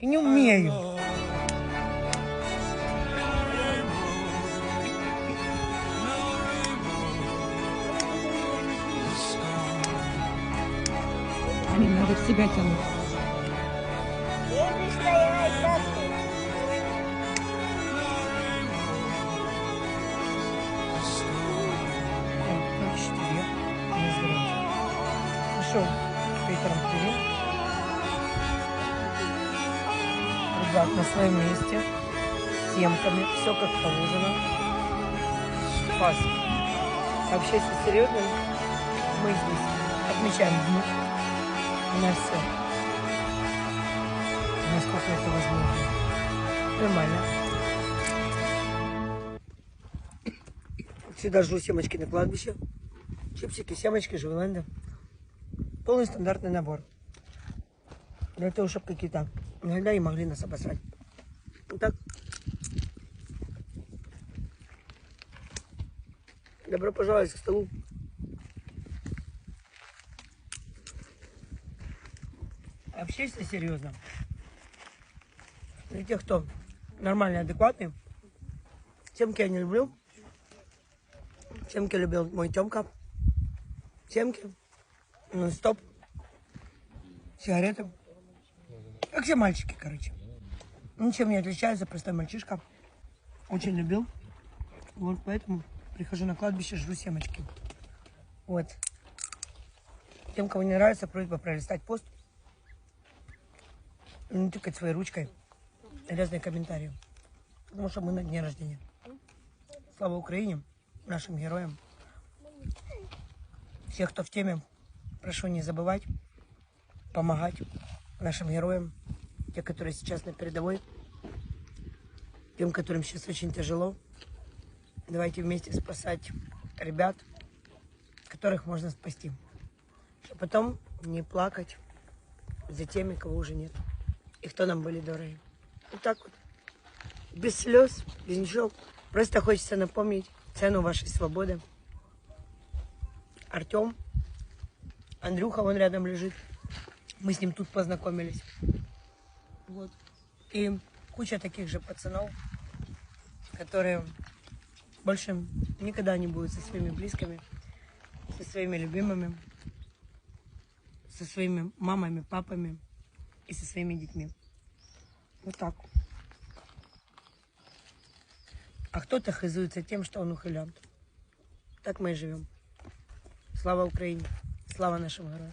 И не умею. Блин, надо в себя тянуть. Пошел Питером привет. Ребят, на своем месте. С темками. Все как положено. Пас. Вообще, если серьезно, мы здесь отмечаем дни. Нас все. Насколько это возможно. Нормально. Всегда жду семечки на кладбище. Чипсики, семечки, живленда. Полный стандартный набор. Для того, чтобы какие-то иногда и могли нас обосрать. Так. Добро пожаловать к столу. Вообще, если серьезно, для тех, кто нормальный, адекватный, темки я не люблю. Темки любил мой Темка. Темки. Ну, стоп. Сигареты. Как все мальчики, короче. Ничем не отличается, простой мальчишка. Очень любил. Вот поэтому прихожу на кладбище, жру семечки. Вот. Тем, кому не нравится, просьба пролистать пост. Не тыкать своей ручкой. Грязные комментарии. Потому что мы на дне рождения. Слава Украине, нашим героям. Всех, кто в теме, прошу не забывать, помогать нашим героям, те, которые сейчас на передовой, тем, которым сейчас очень тяжело. Давайте вместе спасать ребят, которых можно спасти. Чтобы потом не плакать за теми, кого уже нет. И кто нам были дороги. Вот так вот. Без слез, без ничего. Просто хочется напомнить цену вашей свободы. Артем, Андрюха, он рядом лежит. Мы с ним тут познакомились. Вот. И куча таких же пацанов, которые больше никогда не будут со своими близкими, со своими любимыми, со своими мамами, папами и со своими детьми. Вот так. А кто-то хизуется тем, что он ухилянт. Так мы и живем. Слава Украине! Слава нашим героям!